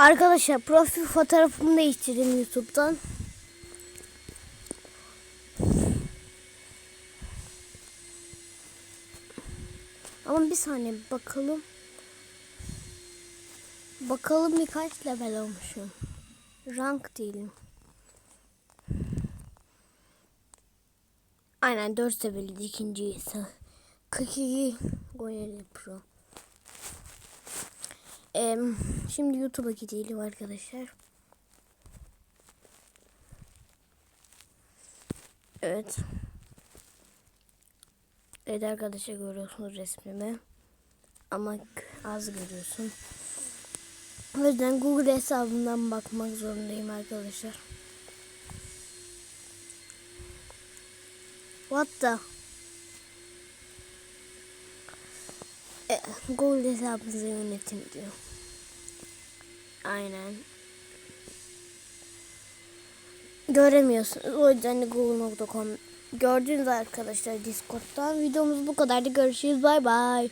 Arkadaşlar profil fotoğrafımı değiştirdim YouTube'dan. Ama bir saniye bakalım. Bakalım birkaç level olmuşum. Rank değilim. Aynen 4 leveldi ikinci ise. 42 Gonyeli Pro. Em, şimdi YouTube'a gidelim arkadaşlar. Evet. Evet arkadaşlar görüyorsunuz resmimi. Ama az görüyorsun. O yüzden Google hesabımdan bakmak zorundayım arkadaşlar. What the? E, Google hesabınızı yönetin diyor. Aynen. Göremiyorsunuz. O yüzden de google.com gördüğünüz arkadaşlar Discord'dan. Videomuz bu kadardı. Görüşürüz. Bay bay.